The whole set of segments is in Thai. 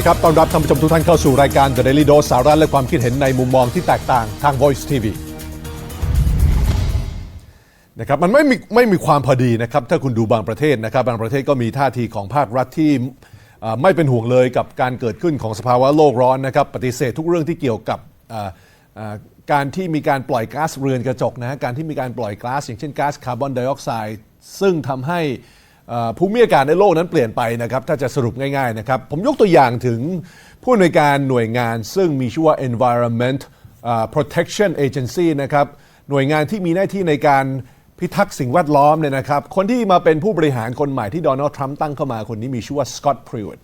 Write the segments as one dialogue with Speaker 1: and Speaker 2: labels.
Speaker 1: ดีครับ ต้อนรับท่านผู้ชมทุกท่านเข้าสู่รายการ The Daily Dose สาระและความคิดเห็นในมุมมองที่แตกต่างทาง Voice TV นะครับมันไม่มีไม่มีความพอดีนะครับ ถ้าคุณดูบางประเทศนะครับ บางประเทศก็มีท่าทีของภาครัฐที่ไม่เป็นห่วงเลยกับการเกิดขึ้นของสภาวะโลกร้อนนะครับ ปฏิเสธทุกเรื่องที่เกี่ยวกับการที่มีการปล่อยก๊าซเรือนกระจกนะฮะการที่มีการปล่อยก๊าซอย่างเช่นก๊าซคาร์บอนไดออกไซด์ซึ่งทำให้ ภูมิอากาศในโลกนั้นเปลี่ยนไปนะครับถ้าจะสรุปง่ายๆนะครับผมยกตัวอย่างถึงผู้อำนวยการหน่วยงานซึ่งมีชื่อว่า Environment Protection Agency นะครับหน่วยงานที่มีหน้าที่ในการพิทักษ์สิ่งแวดล้อมเนี่ยนะครับคนที่มาเป็นผู้บริหารคนใหม่ที่โดนัลด์ทรัมป์ตั้งเข้ามาคนนี้มีชื่อว่าสกอตต์พริวต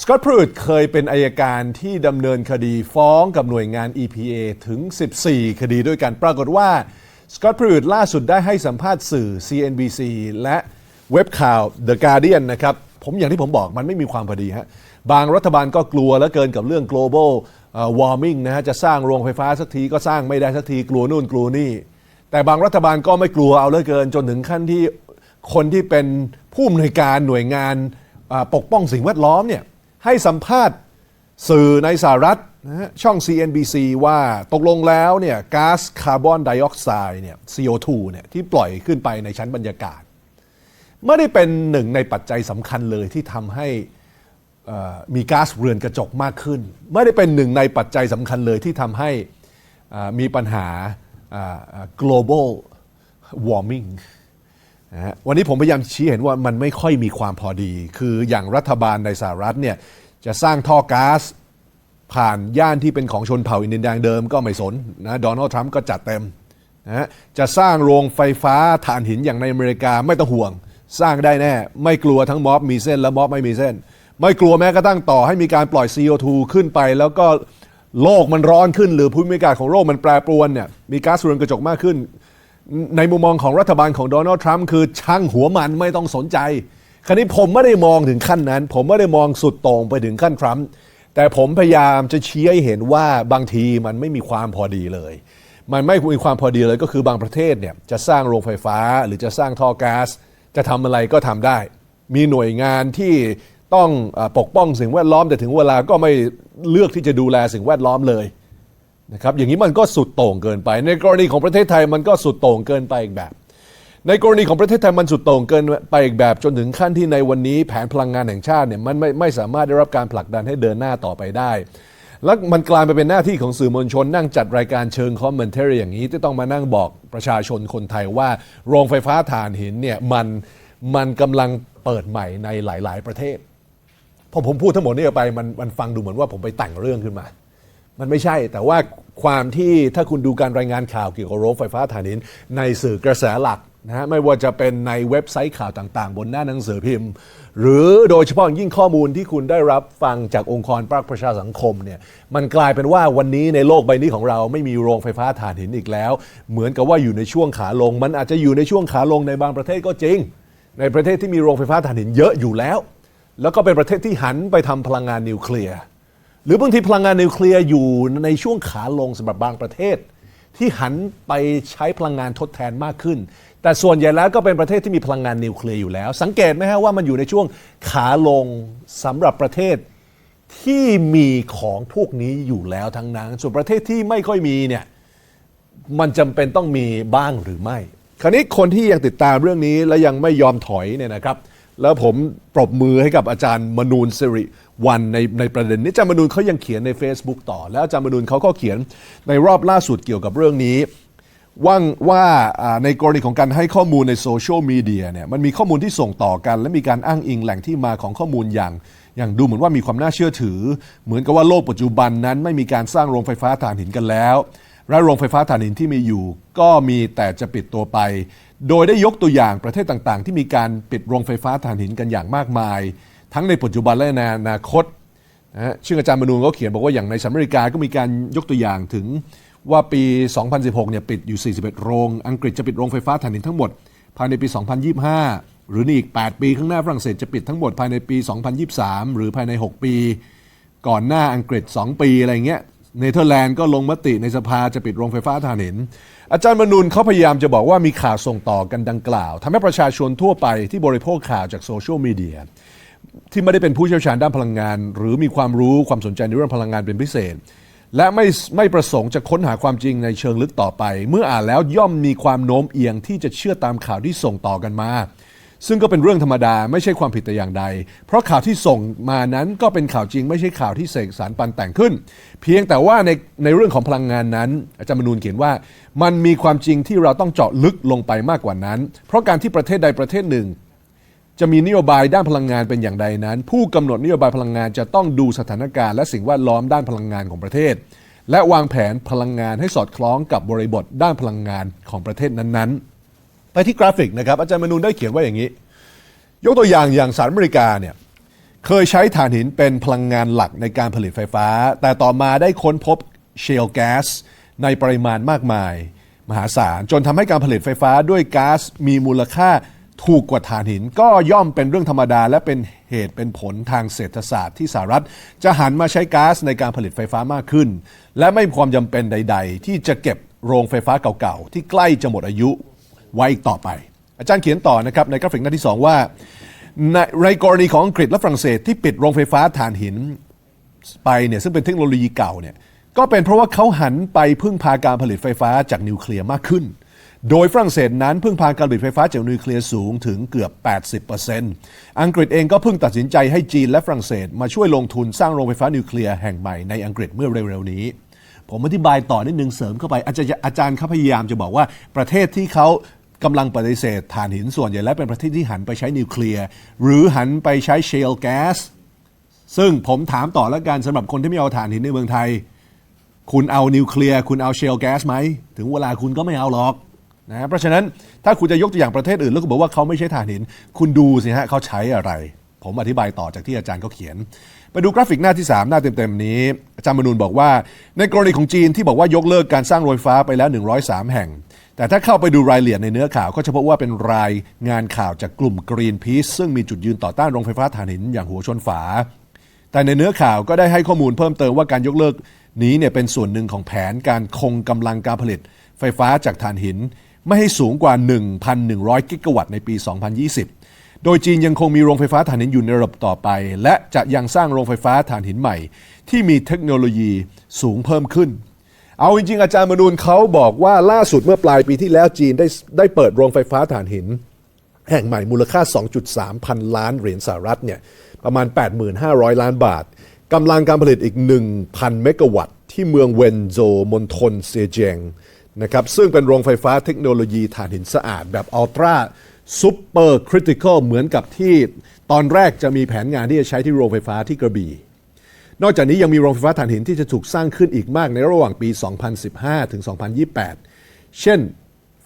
Speaker 1: สกอตต์พรูดเคยเป็นอายการที่ดำเนินคดีฟ้องกับหน่วยงาน EPA ถึง 14 คดีด้วยกันปรากฏว่าสกอตต์พรูดล่าสุดได้ให้สัมภาษณ์สื่อ CNBC และ เว็บข่าว The Guardian นะครับ ผมอย่างที่ผมบอกมันไม่มีความพอดีฮะบางรัฐบาลก็กลัวแล้วเกินกับเรื่อง global warming นะฮะจะสร้างโรงไฟฟ้าสักทีก็สร้างไม่ได้สักทีกลัวนู่นกลัวนี่ แต่บางรัฐบาลก็ไม่กลัวเอาเลือเกิน จนถึงขั้นที่คนที่เป็นผู้อำนวยการหน่วยงานปกป้องสิ่งแวดล้อมเนี่ยให้สัมภาษณ์สื่อในสหรัฐนะช่อง CNBC ว่าตกลงแล้วเนี่ยก๊าซคาร์บอนไดออกไซด์เนี่ย CO2 เนี่ยที่ปล่อยขึ้นไปในชั้นบรรยากาศ ไม่ได้เป็นหนึ่งในปัจจัยสำคัญเลยที่ทำให้มีก๊าซเรือนกระจกมากขึ้น ไม่ได้เป็นหนึ่งในปัจจัยสำคัญเลยที่ทำให้มีปัญหา global warming วันนี้ผมพยายามชี้เห็นว่ามันไม่ค่อยมีความพอดี คืออย่างรัฐบาลในสหรัฐเนี่ยจะสร้างท่อก๊าซผ่านย่านที่เป็นของชนเผ่าอินเดียนแดงเดิมก็ไม่สนนะโดนัลด์ทรัมป์ก็จัดเต็มนะจะสร้างโรงไฟฟ้าถ่านหินอย่างในอเมริกาไม่ต้องห่วง สร้างได้แน่ ไม่กลัวทั้งม็อบมีเส้นและม็อบไม่มีเส้น ไม่กลัวแม้กระทั่งต่อให้มีการปล่อย CO2 ขึ้นไป แล้วก็โลกมันร้อนขึ้น หรือภูมิอากาศของโลกมันแปรปรวนเนี่ยมีก๊าซเรือนกระจกมากขึ้น ในมุมมองของรัฐบาลของโดนัลด์ทรัมป์คือช่างหัวมันไม่ต้องสนใจคราวนี้ผมไม่ได้มองถึงขั้นนั้น ผมไม่ได้มองสุดต่งไปถึงขั้นทรัมป์แต่ผมพยายามจะชี้ให้เห็นว่าบางทีมันไม่มีความพอดีเลย มันไม่มีความพอดีเลยก็คือบางประเทศเนี่ยจะสร้างโรงไฟฟ้าหรือจะสร้างท่อก๊าซ จะทำอะไรก็ทำได้ มีหน่วยงานที่ต้องปกป้องสิ่งแวดล้อมแต่ถึงเวลาก็ไม่เลือกที่จะดูแลสิ่งแวดล้อมเลยนะครับอย่างนี้มันก็สุดโต่งเกินไป ในกรณีของประเทศไทยมันก็สุดโต่งเกินไปอีกแบบ ในกรณีของประเทศไทยมันสุดโต่งเกินไปอีกแบบ จนถึงขั้นที่ในวันนี้แผนพลังงานแห่งชาติเนี่ยมันไม่ไม่สามารถได้รับการผลักดันให้เดินหน้าต่อไปได้ แล้วมันกลายไปเป็นหน้าที่ของสื่อมวลชน นั่งจัดรายการเชิงคอมเมนเทอรี่อย่างนี้ที่ต้องมานั่งบอกประชาชนคนไทยว่าโรงไฟฟ้าถ่านหินเนี่ยมันมันกำลังเปิดใหม่ในหลาย ๆ ประเทศพอผมพูดทั้งหมดนี้ไปมันมันฟังดูเหมือนว่าผมไปแต่งเรื่องขึ้นมา มันไม่ใช่แต่ว่าความที่ถ้าคุณดูการรายงานข่าวเกี่ยวกับโรงไฟฟ้าถ่านหินในสื่อกระแสหลัก นะฮะไม่ว่าจะเป็นในเว็บไซต์ข่าวต่างๆ บนหน้าหนังสือพิมพ์ หรือโดยเฉพาะอย่างยิ่งข้อมูลที่คุณได้รับฟังจากองค์กรภาคประชาสังคมเนี่ยมันกลายเป็นว่าวันนี้ในโลกใบนี้ของเราไม่มีโรงไฟฟ้าถ่านหินอีกแล้ว เหมือนกับว่าอยู่ในช่วงขาลง มันอาจจะอยู่ในช่วงขาลงในบางประเทศก็จริง ในประเทศที่มีโรงไฟฟ้าถ่านหินเยอะอยู่แล้ว แล้วก็เป็นประเทศที่หันไปทำพลังงานนิวเคลียร์หรือบางทีพลังงานนิวเคลียร์อยู่ในช่วงขาลงสำหรับบางประเทศ ที่หันไปใช้พลังงานทดแทนมากขึ้น แต่ส่วนใหญ่แล้วก็เป็นประเทศที่มีพลังงานนิวเคลียร์อยู่แล้ว สังเกตไหมฮะว่ามันอยู่ในช่วงขาลงสำหรับประเทศที่มีของพวกนี้อยู่แล้วทั้งนั้น ส่วนประเทศที่ไม่ค่อยมีเนี่ยมันจำเป็นต้องมีบ้างหรือไม่ คราวนี้คนที่ยังติดตามเรื่องนี้และยังไม่ยอมถอยเนี่ยนะครับ แล้วผมปรบมือให้กับอาจารย์มนูนสิริวันในในประเด็นนี้อาจารย์มนูนเขายังเขียนใน Facebook ต่อ แล้วอาจารย์มนูนเขาก็เขียนในรอบล่าสุดเกี่ยวกับเรื่องนี้ ว่างว่าอ่าในกรณีของการให้ข้อมูลในโซเชียลมีเดียเนี่ยมันมีข้อมูลที่ส่งต่อกัน และมีการอ้างอิงแหล่งที่มาของข้อมูลอย่าง อย่างดูเหมือนว่ามีความน่าเชื่อถือ เหมือนกับว่าโลกปัจจุบันนั้นไม่มีการสร้างโรงไฟฟ้าถ่านหินกันแล้ว และโรงไฟฟ้าถ่านหินที่มีอยู่ ก็มีแต่จะปิดตัวไป โดยได้ยกตัวอย่างประเทศต่างๆ ที่มีการปิดโรงไฟฟ้าถ่านหินกันอย่างมากมาย ทั้งในปัจจุบันและในอนาคตนะฮะซึ่งอาจารย์มนูนก็เขียนบอกว่าอย่างในสหรัฐอเมริกาก็มีการยกตัวอย่างถึง ว่าปี 2016 เนี่ยปิดอยู่ 41 โรง อังกฤษจะปิดโรงไฟฟ้าถ่านหินทั้งหมด ภายในปี 2025 หรือในอีก 8 ปีข้างหน้าฝรั่งเศสจะปิดทั้งหมดภายในปี 2023 หรือภายใน 6 ปี ก่อนหน้าอังกฤษ 2 ปีอะไรเงี้ยเนเธอร์แลนด์ก็ลงมติในสภาจะปิดโรงไฟฟ้าถ่านหิน อาจารย์มนูนเขาพยายามจะบอกว่ามีข่าวส่งต่อกันดังกล่าวทำให้ประชาชนทั่วไปที่บริโภคข่าวจากโซเชียลมีเดียที่ไม่ได้เป็นผู้เชี่ยวชาญด้านพลังงาน หรือมีความรู้ความสนใจในเรื่องพลังงานเป็นพิเศษ และไม่ไม่ประสงค์จะค้นหาความจริงในเชิงลึกต่อไป เมื่ออ่านแล้วย่อมมีความโน้มเอียงที่จะเชื่อตามข่าวที่ส่งต่อกันมา ซึ่งก็เป็นเรื่องธรรมดาไม่ใช่ความผิดแต่อย่างใด เพราะข่าวที่ส่งมานั้นก็เป็นข่าวจริง ไม่ใช่ข่าวที่เสกสารปันแต่งขึ้น เพียงแต่ว่าในในเรื่องของพลังงานนั้น อาจารย์มนูนเขียนว่า มันมีความจริงที่เราต้องเจาะลึกลงไปมากกว่านั้น เพราะการที่ประเทศใดประเทศหนึ่ง จะมีนโยบายด้านพลังงานเป็นอย่างใดนั้น ผู้กำหนดนโยบายพลังงานจะต้องดูสถานการณ์และสิ่งแวดล้อมด้านพลังงานของประเทศ และวางแผนพลังงานให้สอดคล้องกับบริบทด้านพลังงานของประเทศนั้นๆ ไปที่กราฟิกนะครับอาจารย์มนูนได้เขียนว่าอย่างนี้ ยกตัวอย่างอย่างสหรัฐอเมริกาเนี่ยเคยใช้ถ่านหินเป็นพลังงานหลักในการผลิตไฟฟ้า แต่ต่อมาได้ค้นพบเชลแก๊สในปริมาณมากมาย มหาศาลจนทำให้การผลิตไฟฟ้าด้วยก๊าซมีมูลค่า ถูกกว่าถ่านหินก็ย่อมเป็นเรื่องธรรมดา และเป็นเหตุเป็นผลทางเศรษฐศาสตร์ที่สหรัฐ จะหันมาใช้ก๊าซในการผลิตไฟฟ้ามากขึ้น และไม่มีความจำเป็นใด ๆ ที่จะเก็บโรงไฟฟ้าเก่าๆ ที่ใกล้จะหมดอายุไว้อีกต่อไป อาจารย์เขียนต่อนะครับในกราฟิกหน้าที่ 2 ว่าในในกรณีของอังกฤษและฝรั่งเศสที่ปิดโรงไฟฟ้าถ่านหินไปเนี่ยซึ่งเป็นเทคโนโลยีเก่าเนี่ยก็เป็นเพราะว่าเขาหันไปพึ่งพาการผลิตไฟฟ้าจากนิวเคลียร์มากขึ้น โดยฝรั่งเศสนั้นพึ่งพาการผลิตไฟฟ้าจากนิวเคลียร์สูงถึงเกือบ 80%อังกฤษเองก็เพิ่งตัดสินใจให้จีนและฝรั่งเศส มาช่วยลงทุนสร้างโรงไฟฟ้านิวเคลียร์แห่งใหม่ในอังกฤษเมื่อเร็วๆนี้ ผมอธิบายต่อนิดนึงเสริมเข้าไป อาจารย์อาจารย์เขาพยายามจะบอกว่าประเทศที่เขากำลังปฏิเสธถ่านหินส่วนใหญ่และเป็นประเทศที่หันไปใช้นิวเคลียร์หรือหันไปใช้เชลแก๊สซึ่งผมถามต่อแล้วกันสำหรับคนที่ไม่เอาถ่านหินในเมืองไทย คุณเอานิวเคลียร์คุณเอาเชลแก๊สไหมถึงเวลาคุณก็ไม่เอาหรอก นะเพราะฉะนั้นถ้าคุณจะยกตัวอย่างประเทศอื่น แล้วก็บอกว่าเขาไม่ใช้ถ่านหิน คุณดูสิฮะเขาใช้อะไร ผมอธิบายต่อจากที่อาจารย์เขาเขียน ไปดูกราฟิกหน้าที่ 3 หน้าเต็มๆ นี้อาจารย์มนูนบอกว่า ในกรณีของจีนที่บอกว่ายกเลิกการสร้างโรงไฟฟ้าไปแล้ว 103 แห่ง แต่ถ้าเข้าไปดูรายละเอียดในเนื้อข่าวก็จะพบว่าเป็นรายงานข่าวจากกลุ่ม Greenpeace ซึ่งมีจุดยืนต่อต้านโรงไฟฟ้าถ่านหินอย่างหัวชนฝา แต่ในเนื้อข่าวก็ได้ให้ข้อมูลเพิ่มเติมว่าการยกเลิกนี้เนี่ยเป็นส่วนหนึ่งของแผนการคงกำลังการผลิต ไฟฟ้าจากถ่านหิน ไม่ให้สูงกว่า 1,100 กิกะวัตต์ในปี 2020 โดยจีนยังคงมีโรงไฟฟ้าถ่านหินอยู่ในระบบต่อไป และจะยังสร้างโรงไฟฟ้าถ่านหินใหม่ ที่มีเทคโนโลยีสูงเพิ่มขึ้น เอาจริงๆ อาจารย์มนูนเขาบอกว่าล่าสุดเมื่อปลายปีที่แล้วจีนได้ได้เปิดโรงไฟฟ้าถ่านหิน แห่งใหม่มูลค่า 2.3 พันล้านเหรียญสหรัฐเนี่ยประมาณ 8,500 ล้านบาทกำลังการผลิตอีก 1,000 เมกะวัตต์ที่เมืองเวนโซมณฑลเซเจง นะครับซึ่งเป็นโรงไฟฟ้าเทคโนโลยีถ่านหินสะอาดแบบอัลตร้าซูเปอร์คริติคอลเหมือนกับที่ตอนแรกจะมีแผนงานที่จะใช้ที่โรงไฟฟ้าที่กระบี่ นอกจากนี้ยังมีโรงไฟฟ้าถ่านหินที่จะถูกสร้างขึ้นอีกมากในระหว่างปี 2015 ถึง 2028 เช่น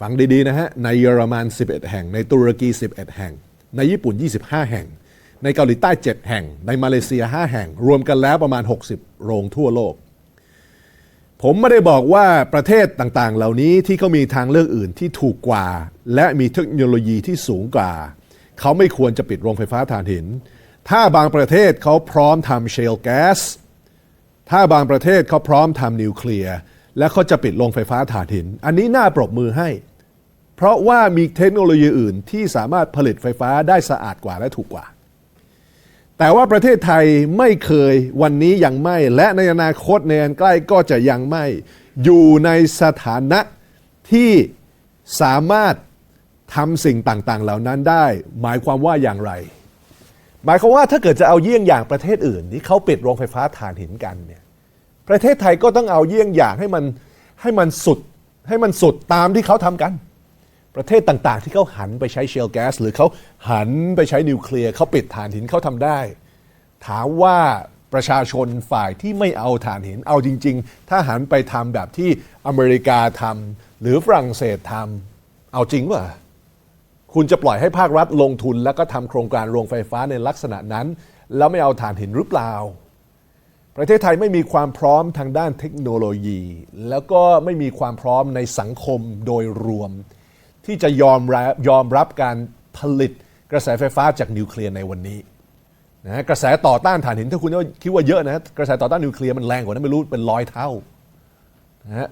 Speaker 1: ฟังดีๆนะฮะในเยอรมัน 11 แห่ง ในตุรกี 11 แห่ง ในญี่ปุ่น 25 แห่ง ในเกาหลีใต้ 7 แห่ง ในมาเลเซีย 5 แห่ง รวมกันแล้วประมาณ 60 โรงทั่วโลก ผมไม่ได้บอกว่าประเทศต่างๆ เหล่านี้ที่เขามีทางเลือกอื่นที่ถูกกว่า และมีเทคโนโลยีที่สูงกว่า เขาไม่ควรจะปิดโรงไฟฟ้าถ่านหิน ถ้าบางประเทศเขาพร้อมทำเชลแก๊สถ้าบางประเทศเขาพร้อมทำนิวเคลียร์และเขาจะปิดโรงไฟฟ้าถ่านหิน อันนี้น่าปรบมือให้ เพราะว่ามีเทคโนโลยีอื่นที่สามารถผลิตไฟฟ้าได้สะอาดกว่าและถูกกว่า แต่ว่าประเทศไทยไม่เคยวันนี้ยังไม่ และในอนาคตในอันใกล้ก็จะยังไม่ อยู่ในสถานะที่สามารถทำสิ่งต่างๆ เหล่านั้นได้ หมายความว่าอย่างไร หมายความว่าถ้าเกิดจะเอาเยี่ยงอย่างประเทศอื่นที่เขาปิดโรงไฟฟ้าถ่านหินกันเนี่ยประเทศไทยก็ต้องเอาเยี่ยงอย่างให้มันให้มันสุดให้มันสุดตามที่เขาทำกัน ประเทศต่างๆ ที่เขาหันไปใช้เชลแก๊สหรือเขาหันไปใช้นิวเคลียร์เขาปิดถ่านหินเขาทำได้ ถามว่าประชาชนฝ่ายที่ไม่เอาถ่านหินเอาจริง ๆ ถ้าหันไปทำแบบที่อเมริกาทำหรือฝรั่งเศสทำเอาจริงป่ะคุณจะปล่อยให้ภาครัฐลงทุน แล้วก็ทำโครงการโรงไฟฟ้าในลักษณะนั้น แล้วไม่เอาถ่านหินหรือเปล่า ประเทศไทยไม่มีความพร้อมทางด้านเทคโนโลยี แล้วก็ไม่มีความพร้อมในสังคมโดยรวม ที่จะยอมรับยอมรับการผลิตกระแสไฟฟ้าจากนิวเคลียร์ในวันนี้นะกระแสต่อต้านถ่านหินถ้าคุณคิดว่าเยอะนะกระแสต่อต้านนิวเคลียร์มันแรงกว่านั้นไม่รู้เป็นร้อยเท่านะฮะ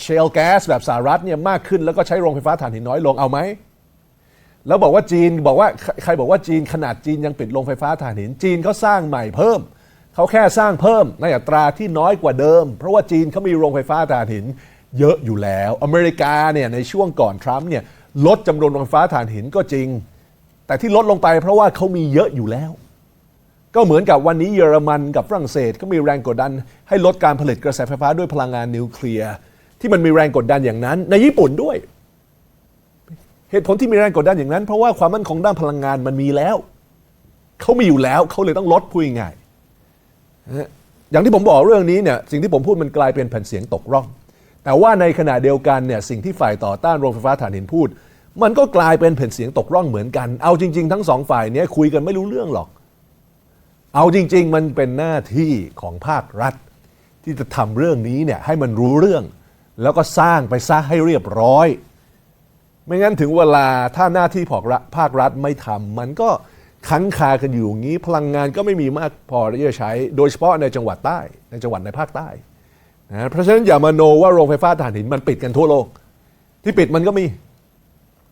Speaker 1: เชลแก๊สแบบสหรัฐเนี่ยมากขึ้นแล้วก็ใช้โรงไฟฟ้าถ่านหินน้อยลงเอาไหมแล้วบอกว่าจีนบอกว่าใครใครบอกว่าจีนขนาดจีนยังปิดโรงไฟฟ้าถ่านหิน จีนเขาสร้างใหม่เพิ่มเขาแค่สร้างเพิ่มในอัตราที่น้อยกว่าเดิม เพราะว่าจีนเขามีโรงไฟฟ้าถ่านหิน เยอะอยู่แล้ว อเมริกาเนี่ยในช่วงก่อนทรัมป์เนี่ยลดจำนวนโรงไฟฟ้าถ่านหินก็จริง แต่ที่ลดลงไปเพราะว่าเขามีเยอะอยู่แล้ว ก็เหมือนกับวันนี้เยอรมันกับฝรั่งเศสก็มีแรงกดดัน ให้ลดการผลิตกระแสไฟฟ้าด้วยพลังงานนิวเคลียร์ที่มันมีแรงกดดันอย่างนั้น ในญี่ปุ่นด้วย เหตุผลที่มีแรงกดดันอย่างนั้น เพราะว่าความมั่นคงด้านพลังงานมันมีแล้วเขามีอยู่แล้วเขาเลยต้องลดพูดง่ายอย่างที่ผมบอกเรื่องนี้เนี่ยสิ่งที่ผมพูดมันกลายเป็นแผ่นเสียงตกร่อง แต่ว่าในขณะเดียวกันเนี่ยสิ่งที่ฝ่ายต่อต้านโรงไฟฟ้าถ่านหินพูด มันก็กลายเป็นแผ่นเสียงตกร่องเหมือนกัน เอาจริง ๆ ทั้งสองฝ่ายเนี้คุยกันไม่รู้เรื่องหรอก เอาจริง ๆ มันเป็นหน้าที่ของภาครัฐ ที่จะทำเรื่องนี้เนี่ยให้มันรู้เรื่อง แล้วก็สร้างไปซะให้เรียบร้อย ไม่งั้นถึงเวลาถ้าหน้าที่ภาครัฐภาครัฐไม่ทำมันก็ค้างคากันอยู่อย่างนี้ พลังงานก็ไม่มีมากพอที่จะใช้ โดยเฉพาะในจังหวัดใต้ในจังหวัดในภาคใต้ นะเพราะฉะนั้นอย่ามาโนว่าโรงไฟฟ้าถ่านหินมันปิดกันทั่วโลก ที่ปิดมันก็มี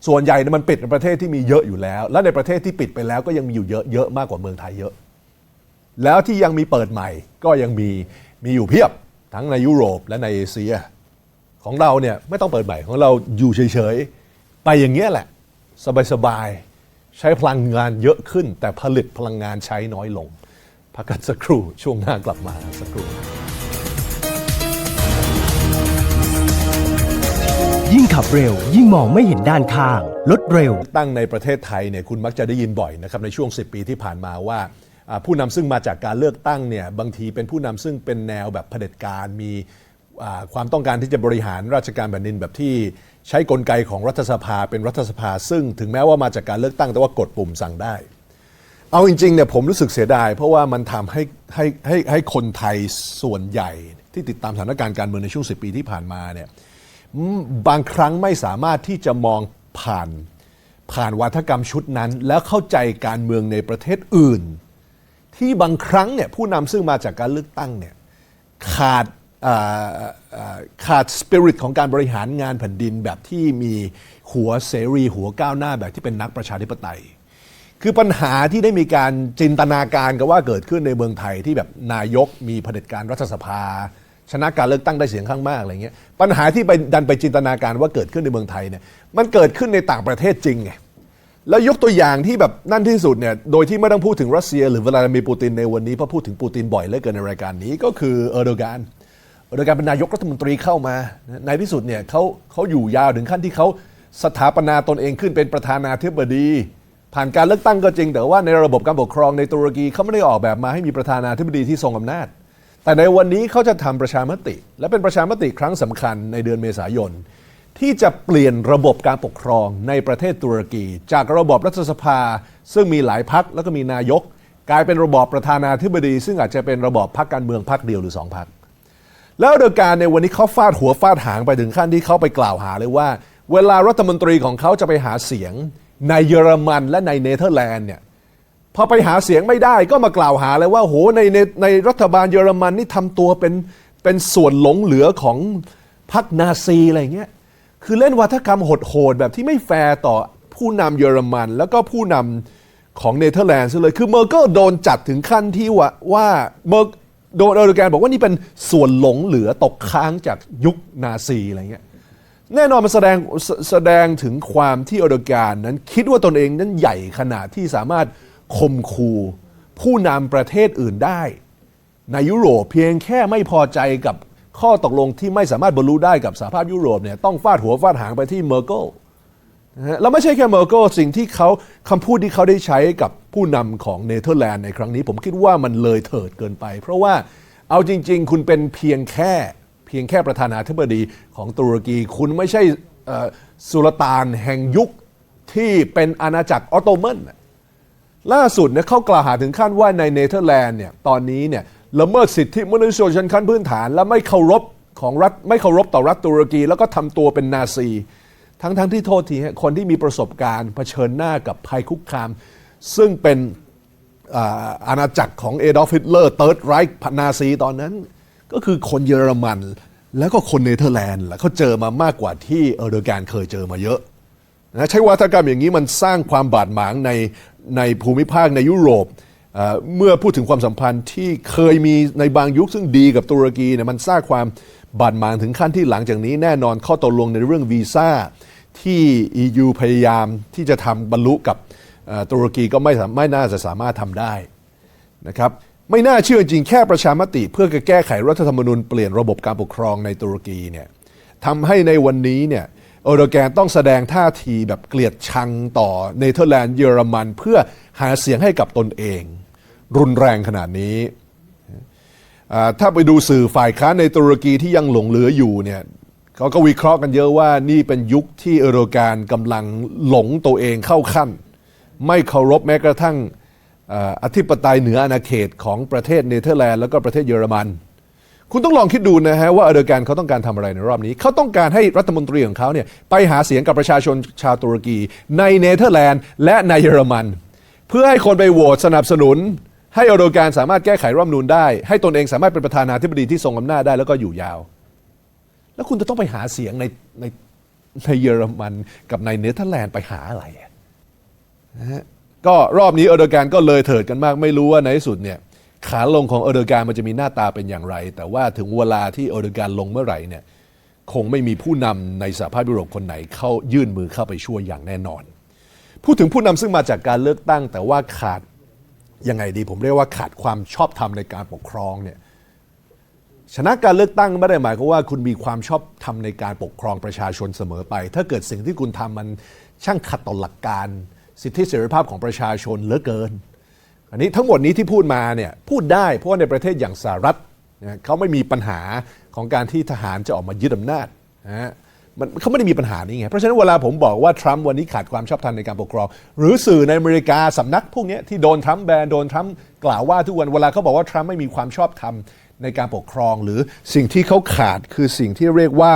Speaker 1: ส่วนใหญ่เนี่ยมันปิดในประเทศที่มีเยอะอยู่แล้ว และในประเทศที่ปิดไปแล้วก็ยังมีอยู่เยอะเยอะมากกว่าเมืองไทยเยอะ แล้วที่ยังมีเปิดใหม่ก็ยังมีมีอยู่เพียบทั้งในยุโรปและในเอเชีย ของเราเนี่ยไม่ต้องเปิดใหม่ของเราอยู่เฉยๆไปอย่างเงี้ยแหละ สบายๆใช้พลังงานเยอะขึ้น แต่ผลิตพลังงานใช้น้อยลงพักกันสักครู่ช่วงหน้ากลับมาสักครู่
Speaker 2: ยิ่งขับเร็ว ยิ่งมองไม่เห็นด้านข้างรถเร็ว
Speaker 1: ตั้งในประเทศไทยเนี่ยคุณมักจะได้ยินบ่อยนะครับในช่วง 10 ปีที่ผ่านมาว่าผู้นำซึ่งมาจากการเลือกตั้งเนี่ยบางทีเป็นผู้นำซึ่งเป็นแนวแบบเผด็จการมีความต้องการที่จะบริหารราชการแผ่นดินแบบที่ใช้กลไกของรัฐสภาเป็นรัฐสภา ซึ่งถึงแม้ว่ามาจากการเลือกตั้งแต่ว่ากดปุ่มสั่งได้ เอาจริงๆเนี่ยผมรู้สึกเสียดาย เพราะว่ามันทำให้ให้ให้ให้คนไทยส่วนใหญ่ที่ติดตามสถานการณ์การเมืองในช่วง 10 ปีที่ผ่านมาเนี่ย บางครั้งไม่สามารถที่จะมองผ่านผ่านวัฒกรรมชุดนั้น แล้วเข้าใจการเมืองในประเทศอื่น ที่บางครั้งเนี่ยผู้นำซึ่งมาจากการเลือกตั้งเนี่ยขาดขาดสปิริตของการบริหารงานแผ่นดินแบบที่มีหัวเสรีหัวก้าวหน้าแบบที่เป็นนักประชาธิปไตย คือปัญหาที่ได้มีการจินตนาการกันว่าเกิดขึ้นในเมืองไทยที่แบบนายกมีเผด็จการรัฐสภา ชนะการเลือกตั้งได้เสียงข้างมากอะไรเงี้ยปัญหาที่ไปดันไปจินตนาการว่าเกิดขึ้นในเมืองไทยเนี่ยมันเกิดขึ้นในต่างประเทศจริงไงแล้วยกตัวอย่างที่แบบนั่นที่สุดเนี่ยโดยที่ไม่ต้องพูดถึงรัสเซีย หรือเวลาดิเมีปูตินในวันนี้เพราะพูดถึงปูตินบ่อยเหลือเกินในรายการนี้ก็คือเออร์โดกานเออร์โดกานเป็นนายกรัฐมนตรีเข้ามาในที่สุดเนี่ยเขาเขาอยู่ยาวถึงขั้นที่เขาสถาปนาตนเองขึ้นเป็นประธานาธิบดี ผ่านการเลือกตั้งก็จริง แต่ว่าในระบบการปกครองในตุรกีเขาไม่ได้ออกแบบมาให้มีประธานาธิบดีที่ทรงอำนาจ แต่ในวันนี้เขาจะทำประชามติ และเป็นประชามติครั้งสำคัญในเดือนเมษายน ที่จะเปลี่ยนระบบการปกครองในประเทศตุรกี จากระบบรัฐสภา ซึ่งมีหลายพักแล้วก็มีนายก กลายเป็นระบอบประธานาธิบดี ซึ่งอาจจะเป็นระบอบพักการเมืองพักเดียวหรือสองพักแล้วโดยการในวันนี้เขาฟาดหัวฟาดหางไปถึงขั้นที่เขาไปกล่าวหาเลยว่า เวลารัฐมนตรีของเขาจะไปหาเสียงในเยอรมันและในเนเธอร์แลนด์เนี่ย พอไปหาเสียงไม่ได้ก็มากล่าวหาเลยว่าโหในในในรัฐบาลเยอรมันนี่ทำตัวเป็นเป็นส่วนหลงเหลือของพรรคนาซีอะไรเงี้ยคือเล่นวัฒกรรมโหดๆแบบที่ไม่แฟร์ต่อผู้นำเยอรมัน แล้วก็ผู้นำของเนเธอร์แลนด์ซะเลยคือเมอร์เกลโดนจัดถึงขั้นที่ว่าว่าเมอร์โดนเออร์แกนบอกว่านี่เป็นส่วนหลงเหลือตกค้างจากยุคนาซีอะไรเงี้ยแน่นอนมันแสดงแสดงถึงความที่เออร์แกนนั้นคิดว่าตนเองนั้นใหญ่ขนาดที่สามารถ ข่มขู่ผู้นำประเทศอื่นได้ ในยุโรปเพียงแค่ไม่พอใจกับข้อตกลงที่ไม่สามารถบรรลุได้กับสหภาพยุโรปเนี่ยต้องฟาดหัวฟาดหางไปที่เมอร์เกลนะฮะแล้วไม่ใช่แค่เมอร์เกลสิ่งที่เขาคำพูดที่เขาได้ใช้กับผู้นำของเนเธอร์แลนด์ในครั้งนี้ ผมคิดว่ามันเลยเถิดเกินไป เพราะว่าเอาจริง ๆ คุณเป็นเพียงแค่เพียงแค่ประธานาธิบดีของตุรกี คุณไม่ใช่สุลต่านแห่งยุคที่เป็นอาณาจักรออตโตมัน ล่าสุดเนี่ยเขากล่าวหาถึงขั้นว่าในเนเธอร์แลนด์เนี่ยตอนนี้เนี่ยละเมิดสิทธิมนุษยชนขั้นพื้นฐาน และไม่เคารพของรัฐไม่เคารพต่อรัฐตุรกี แล้วก็ทำตัวเป็นนาซี ทั้งทั้งที่โทษทีคนที่มีประสบการณ์เผชิญหน้ากับภัยคุกคาม ซึ่งเป็นอาณาจักรของเอดอล์ฟฮิตเลอร์เติร์ดไรค์นาซีตอนนั้น ก็คือคนเยอรมัน แล้วก็คนเนเธอร์แลนด์แหละเขาเจอมามากกว่าที่เออร์โดแกนเคยเจอมาเยอะ นะใช้วัฒกรรมอย่างนี้มันสร้างความบาดหมางในในภูมิภาคในยุโรปเมื่อพูดถึงความสัมพันธ์ที่เคยมีในบางยุคซึ่งดีกับตุรกีเนี่ยมันสร้างความบาดหมางถึงขั้นที่หลังจากนี้แน่นอนข้อตกลงในเรื่องวีซ่าที่ EU พยายามที่จะทำบรรลุกับตุรกีก็ไม่ไม่น่าจะสามารถทำได้นะครับไม่น่าเชื่อจริงแค่ประชามติ เพื่อจะแก้ไขรัฐธรรมนูญเปลี่ยนระบบการปกครองในตุรกีเนี่ยทำให้ในวันนี้เนี่ย เอโดแกนต้องแสดงท่าทีแบบเกลียดชังต่อเนเธอร์แลนด์เยอรมัน เพื่อหาเสียงให้กับตนเอง รุนแรงขนาดนี้ ถ้าไปดูสื่อฝ่ายค้านในตุรกีที่ยังหลงเหลืออยู่เนี่ยเขาก็วิเคราะห์กันเยอะว่านี่เป็นยุคที่เอโดแกนกำลังหลงตัวเองเข้าขั้น ไม่เคารพแม้กระทั่งอธิปไตยเหนืออาณาเขตของประเทศเนเธอร์แลนด์แล้วก็ประเทศเยอรมัน คุณต้องลองคิดดูนะฮะว่าเออร์โดแกนเขาต้องการทำอะไรในรอบนี้ เขาต้องการให้รัฐมนตรีของเขาเนี่ยไปหาเสียงกับประชาชนชาวตุรกี ในเนเธอร์แลนด์และในเยอรมัน เพื่อให้คนไปโหวตสนับสนุน ให้เออร์โดแกนสามารถแก้ไขรัฐมนูญได้ ให้ตนเองสามารถเป็นประธานาธิบดีที่ทรงอำนาจได้แล้วก็อยู่ยาว แล้วคุณจะต้องไปหาเสียงในในในเยอรมันกับในเนเธอร์แลนด์ไปหาอะไรอะฮะก็รอบนี้เออร์โดแกนก็เลยเถิดกันมากไม่รู้ว่าในที่สุดเนี่ย ขาลงของเออร์โดแกนมันจะมีหน้าตาเป็นอย่างไร แต่ว่าถึงเวลาที่เออร์โดแกนลงเมื่อไหร่เนี่ยคงไม่มีผู้นำในสหภาพยุโรปคนไหนเข้ายื่นมือเข้าไปช่วยอย่างแน่นอน พูดถึงผู้นำซึ่งมาจากการเลือกตั้ง แต่ว่าขาดยังไงดีผมเรียกว่าขาดความชอบธรรมในการปกครองเนี่ยชนะการเลือกตั้งไม่ได้หมายความว่าคุณมีความชอบธรรมในการปกครองประชาชนเสมอไป ถ้าเกิดสิ่งที่คุณทำมันช่างขัดต่อหลักการ สิทธิเสรีภาพของประชาชนเหลือเกิน อันนี้ทั้งหมดนี้ที่พูดมาเนี่ยพูดได้เพราะว่าในประเทศอย่างสหรัฐนะเขาไม่มีปัญหาของการที่ทหารจะออกมายึดอำนาจนะฮะมันเขาไม่ได้มีปัญหานี้ไง เพราะฉะนั้นเวลาผมบอกว่าทรัมป์วันนี้ขาดความชอบธรรมในการปกครอง หรือสื่อในอเมริกาสำนักพวกนี้ที่โดนทรัมป์แบนโดนทรัมป์กล่าวว่าทุกวันเวลาเขาบอกว่าทรัมป์ไม่มีความชอบธรรมในการปกครอง หรือสิ่งที่เขาขาดคือสิ่งที่เรียกว่า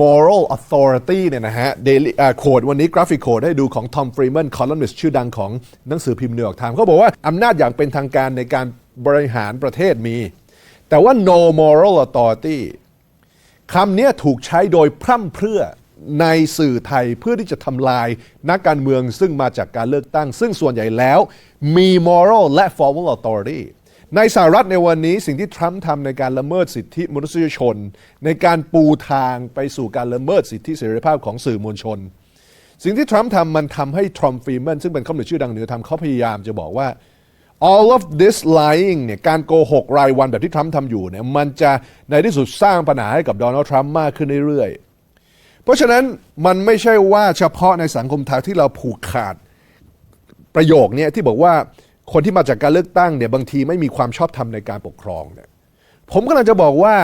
Speaker 1: moral authority เนี่ยนะฮะ daily โคดวันนี้กราฟิกโคดให้ดูของ Tom Freeman columnist ชื่อดังของหนังสือพิมพ์นิวยอร์กไทม์เขาบอกว่า อำนาจอย่างเป็นทางการในการบริหารประเทศมี แต่ว่า no moral authority คำนี้ถูกใช้โดยพร่ำเพรื่อในสื่อไทยเพื่อที่จะทำลายนักการเมืองซึ่งมาจากการเลือกตั้ง ซึ่งส่วนใหญ่แล้วมี moral และ formal authority ในสหรัฐในวันนี้สิ่งที่ทรัมป์ทำในการละเมิดสิทธิมนุษยชน ในการปูทางไปสู่การละเมิดสิทธิเสรีภาพของสื่อมวลชน สิ่งที่ทรัมป์ทำมันทำให้ทรอมฟีแมนซึ่งเป็นข้อมูลชื่อดังเหนือทำเขาพยายามจะบอกว่า all of this lying เนี่ยการโกหกรายวันแบบที่ทรัมป์ทำอยู่เนี่ยมันจะในที่สุดสร้างปัญหาให้กับโดนัลด์ทรัมป์มากขึ้นเรื่อยๆ เพราะฉะนั้นมันไม่ใช่ว่าเฉพาะในสังคมไทยที่เราผูกขาดประโยคเนี้ที่บอกว่า คนที่มาจากการเลือกตั้งเนี่ยบางทีไม่มีความชอบธรรมในการปกครองเนี่ยผมกำลังจะบอกว่า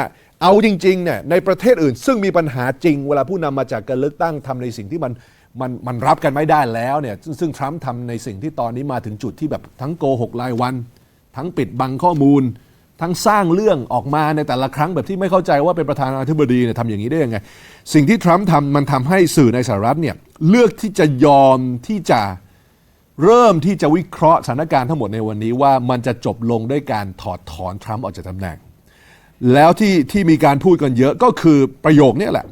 Speaker 1: เอาจริงๆเนี่ยในประเทศอื่น ซึ่งมีปัญหาจริง เวลาผู้นำมาจากการเลือกตั้งทำในสิ่งที่มันมันมันรับกันไม่ได้แล้วเนี่ยซึ่งทรัมป์ทำในสิ่งที่ตอนนี้มาถึงจุดที่แบบทั้งโกหกรายวัน ทั้งปิดบังข้อมูล ทั้งสร้างเรื่องออกมาในแต่ละครั้งแบบที่ไม่เข้าใจว่าเป็นประธานาธิบดีเนี่ยทำอย่างนี้ได้ยังไง สิ่งที่ทรัมป์ทำมันทำให้สื่อในสหรัฐเนี่ยเลือกที่จะยอมที่จะ เริ่มที่จะวิเคราะห์สถานการณ์ทั้งหมดในวันนี้ว่ามันจะจบลงด้วยการถอดถอนทรัมป์ออกจากตำแหน่ง แล้วที่ที่มีการพูดกันเยอะก็คือประโยคนี้แหละ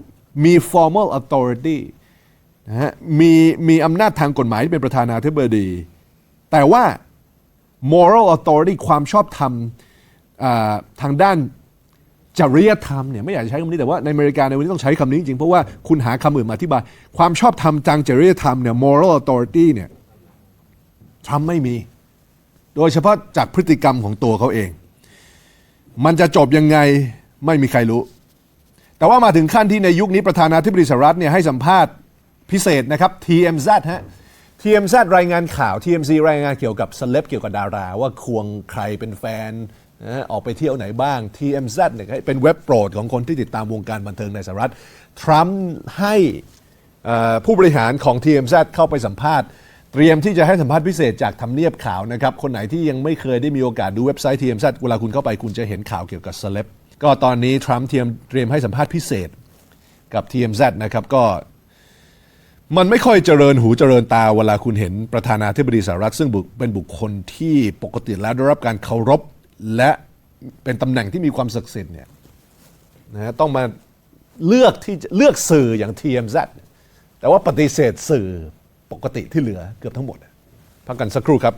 Speaker 1: มี formal authority นะฮะมีมีอำนาจทางกฎหมายที่เป็นประธานาธิบดี แต่ว่า moral authority ความชอบธรรมทางด้านจริยธรรมเนี่ยไม่อยากจะใช้คำนี้แต่ว่าในอเมริกาในวันนี้ต้องใช้คำนี้จริงเพราะว่าคุณหาคำอื่นมาอธิบาย ความชอบธรรมทางจริยธรรมเนี่ย moral authority เนี่ย ทรัมป์ไม่มี โดยเฉพาะจากพฤติกรรมของตัวเขาเอง มันจะจบยังไงไม่มีใครรู้ แต่ว่ามาถึงขั้นที่ในยุคนี้ประธานาธิบดีสหรัฐเนี่ยให้สัมภาษณ์พิเศษนะครับ TMZ ฮะ TMZ รายงานข่าว TMZ รายงานเกี่ยวกับเซเลบเกี่ยวกับดารา ว่าควงใครเป็นแฟนนะออกไปเที่ยวไหนบ้าง TMZ เนี่ยเป็นเว็บโปรดของคนที่ติดตามวงการบันเทิงในสหรัฐทรัมป์ให้ผู้บริหารของ TMZ เข้าไปสัมภาษณ์ เตรียมที่จะให้สัมภาษณ์พิเศษจากทำเนียบข่าวนะครับ คนไหนที่ยังไม่เคยได้มีโอกาสดูเว็บไซต์ TMZ เวลาคุณเข้าไปคุณจะเห็นข่าวเกี่ยวกับเซเลบก็ตอนนี้ทรัมป์เตรียมเตรียมให้สัมภาษณ์พิเศษกับ TMZ นะครับก็ มันไม่ค่อยเจริญหูเจริญตาเวลาคุณเห็นประธานาธิบดีสหรัฐซึ่งเป็นบุคคลที่ปกติแล้วได้รับการเคารพ และเป็นตำแหน่งที่มีความศักดิ์สิทธิ์เนี่ยนะฮะต้องมาเลือกที่เลือกสื่ออย่าง TMZ แต่ว่าปฏิเสธสื่อ ปกติที่เหลือเกือบทั้งหมด พักกันสักครู่ครับ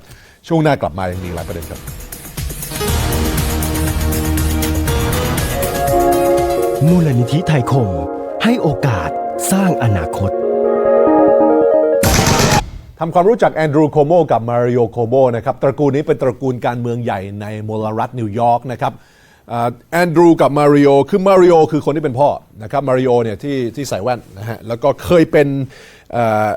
Speaker 1: ช่วงหน้ากลับมายังมีหลายประเด็นครับ
Speaker 2: มูลนิธิไทยคม ให้โอกาสสร้างอนาคต
Speaker 1: ทำความรู้จักแอนดรูว์โคโมกับมาริโอโคโมนะครับตระกูลนี้เป็นตระกูลการเมืองใหญ่ในมลรัฐนิวยอร์กนะครับอ่าแอนดรูว์กับมาริโอคือมาริโอคือคนที่เป็นพ่อนะครับมาริโอเนี่ยที่ที่ใส่แว่นนะฮะแล้วก็เคยเป็นเอ่อ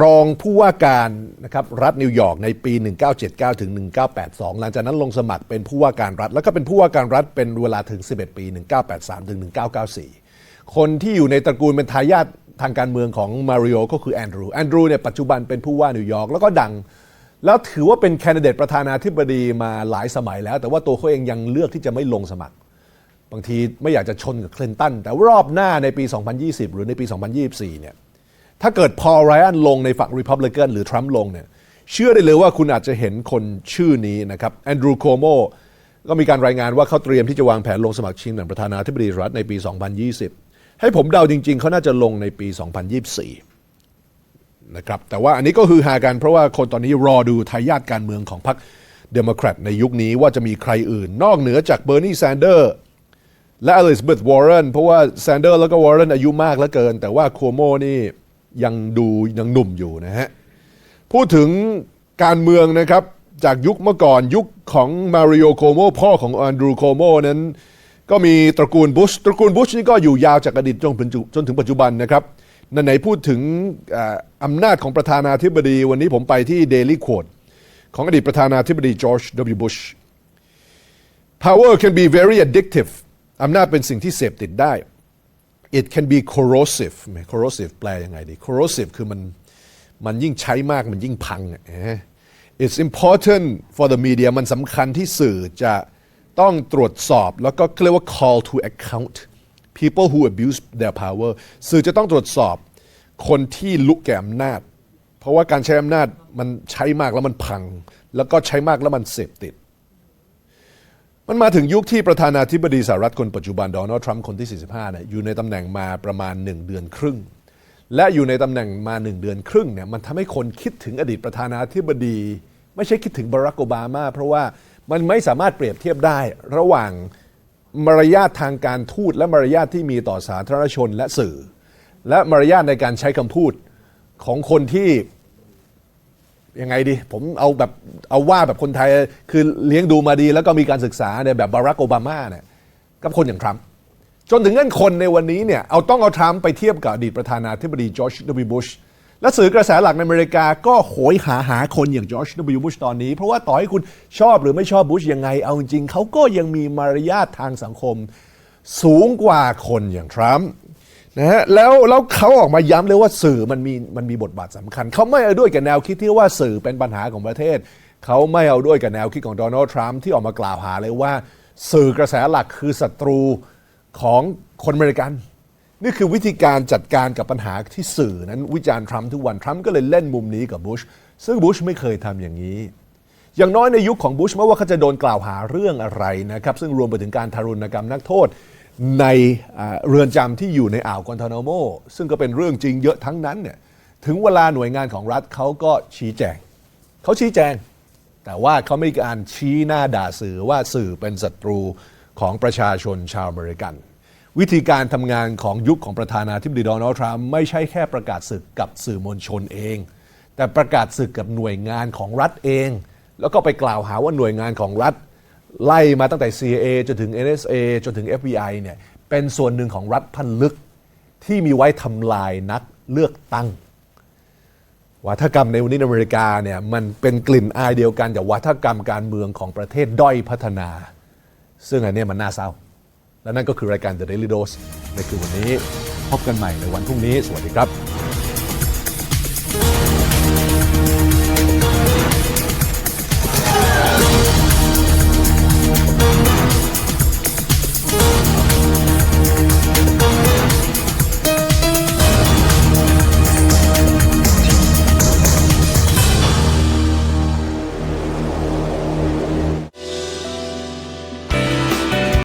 Speaker 1: รองผู้ว่าการนะครับรัฐนิวยอร์กในปี 1979 ถึง 1982 หลังจากนั้นลงสมัครเป็นผู้ว่าการรัฐ แล้วก็เป็นผู้ว่าการรัฐเป็นเวลาถึง 11 ปี 1983 ถึง 1994 คนที่อยู่ในตระกูลเป็นทายาททางการเมืองของมาริโอก็คือแอนดรูว์แอนดรูว์เนี่ยปัจจุบันเป็นผู้ว่านิวยอร์กแล้วก็ดัง แล้วถือว่าเป็นแคนดิเดตประธานาธิบดีมาหลายสมัยแล้ว แต่ว่าตัวเขาเองยังเลือกที่จะไม่ลงสมัคร บางทีไม่อยากจะชนกับคลินตันแต่รอบหน้าในปี 2020 หรือในปี 2024 เนี่ย ถ้าเกิดพอลไรอันลงในฝั่งริพับลิกันหรือทรัมป์ลงเนี่ยเชื่อได้เลยว่าคุณอาจจะเห็นคนชื่อนี้นะครับแอนดรูว์โคโมก็มีการรายงานว่าเขาเตรียมที่จะวางแผนลงสมัครชิงตำแหน่งประธานาธิบดีรัฐในปี 2020 ให้ผมเดาจริง ๆ เขาน่าจะลงในปี 2024 นะครับ แต่ว่าอันนี้ก็คือหากันเพราะว่าคนตอนนี้รอดูทายาทการเมืองของพรรคเดโมแครตในยุคนี้ว่าจะมีใครอื่น นอกเหนือจากเบอร์นีแซนเดอร์และอลิซเบธวอร์เรนเพราะว่าแซนเดอร์แล้วก็วอร์เรนอายุมากเหลือเกิน แต่ว่าโคโมนี่ ยังดูยังหนุ่มอยู่นะฮะ พูดถึงการเมืองนะครับจากยุคเมื่อก่อนยุคของมาริโอโคโมพ่อของแอนดรูโคโมนั้น ก็มีตระกูลบุชตระกูลบุชนี่ก็อยู่ยาวจากอดีตจนถึงจนถึงปัจจุบันนะครับไหนพูดถึงอำนาจของประธานาธิบดีวันนี้ผมไปที่ Daily Quote ของอดีตประธานาธิบดีจอร์จ W. Bush power can be very addictive อำนาจเป็นสิ่งที่เสพติดได้ it can be corrosive แหม corrosive แปลยังไงดี corrosive คือมันมันยิ่งใช้มากมันยิ่งพังอะเอ๊ะ it's important for the media มันสำคัญที่สื่อจะต้องตรวจสอบแล้วก็เรียกว่า call to account people who abuse their power สื่อจะต้องตรวจสอบคนที่ลุกแก่อำนาจ เพราะว่าการใช้อำนาจมันใช้มากแล้วมันพัง แล้วก็ใช้มากแล้วมันเสพติด มันมาถึงยุคที่ประธานาธิบดีสหรัฐคนปัจจุบันโดนัลด์ทรัมป์คนที่ 45เนี่ยอยู่ในตำแหน่งมาประมาณ 1 เดือนครึ่ง และอยู่ในตำแหน่งมา 1 เดือนครึ่งเนี่ยมันทำให้คนคิดถึงอดีตประธานาธิบดี ไม่ใช่คิดถึงบารักโอบามา เพราะว่ามันไม่สามารถเปรียบเทียบได้ระหว่างมารยาททางการทูตและมารยาทที่มีต่อสาธารณชนและสื่อ และมารยาทในการใช้คำพูดของคนที่ ยังไงดีผมเอาแบบเอาว่าแบบคนไทยคือเลี้ยงดูมาดี แล้วก็มีการศึกษาเนี่ยแบบบารักโอบามาเนี่ยกับคนอย่างทรัมป์จนถึงงั้นคนในวันนี้เนี่ยเอาต้องเอาทรัมป์ไปเทียบกับอดีตประธานาธิบดีจอร์จ W. Bush และสื่อกระแสหลักในอเมริกาก็โหยหาหาคนอย่างจอร์จ W. Bush ตอนนี้ เพราะว่าต่อให้คุณชอบหรือไม่ชอบบุชยังไง เอาจริงเขาก็ยังมีมารยาททางสังคม สูงกว่าคนอย่างทรัมป์ นะฮะแล้วแล้วเขาออกมาย้ำเลยว่าสื่อมันมีมันมีบทบาทสำคัญ เขาไม่เอาด้วยกับแนวคิดที่ว่าสื่อเป็นปัญหาของประเทศ เขาไม่เอาด้วยกับแนวคิดของโดนัลด์ทรัมป์ที่ออกมากล่าวหาเลยว่า สื่อกระแสหลักคือศัตรูของคนอเมริกัน นี่คือวิธีการจัดการกับปัญหาที่สื่อนั้นวิจารณ์ทรัมป์ทุกวันทรัมป์ก็เลยเล่นมุมนี้กับบุชซึ่งบุชไม่เคยทำอย่างนี้ อย่างน้อยในยุคของบุชไม่ว่าเขาจะโดนกล่าวหาเรื่องอะไรนะครับซึ่งรวมไปถึงการทารุณกรรมนักโทษ ในเรือนจำที่อยู่ในอ่าวกอนทานาโม ซึ่งก็เป็นเรื่องจริงเยอะทั้งนั้นเนี่ยถึงเวลาหน่วยงานของรัฐเขาก็ชี้แจงเขาชี้แจง แต่ว่าเขาไม่มีการชี้หน้าด่าสื่อว่าสื่อเป็นศัตรูของประชาชนชาวอเมริกัน วิธีการทำงานของยุคของประธานาธิบดีโดนัลด์ทรัมป์ไม่ใช่แค่ประกาศศึกกับสื่อมวลชนเอง แต่ประกาศศึกกับหน่วยงานของรัฐเอง แล้วก็ไปกล่าวหาว่าหน่วยงานของรัฐ ไล่มาตั้งแต่ CIA จนถึง NSA จนถึง FBI เนี่ยเป็นส่วนหนึ่งของรัฐพันลึกที่มีไว้ทำลายนักเลือกตั้งวัฒกรรมในวันนี้อเมริกาเนี่ยมันเป็นกลิ่นอายเดียวกันกับวัฒกรรมการเมืองของประเทศด้อยพัฒนา ซึ่งอันนี้มันน่าเศร้า และนั่นก็คือรายการ The Daily Dose ในคืนวันนี้ พบกันใหม่ในวันพรุ่งนี้ สวัสดีครับ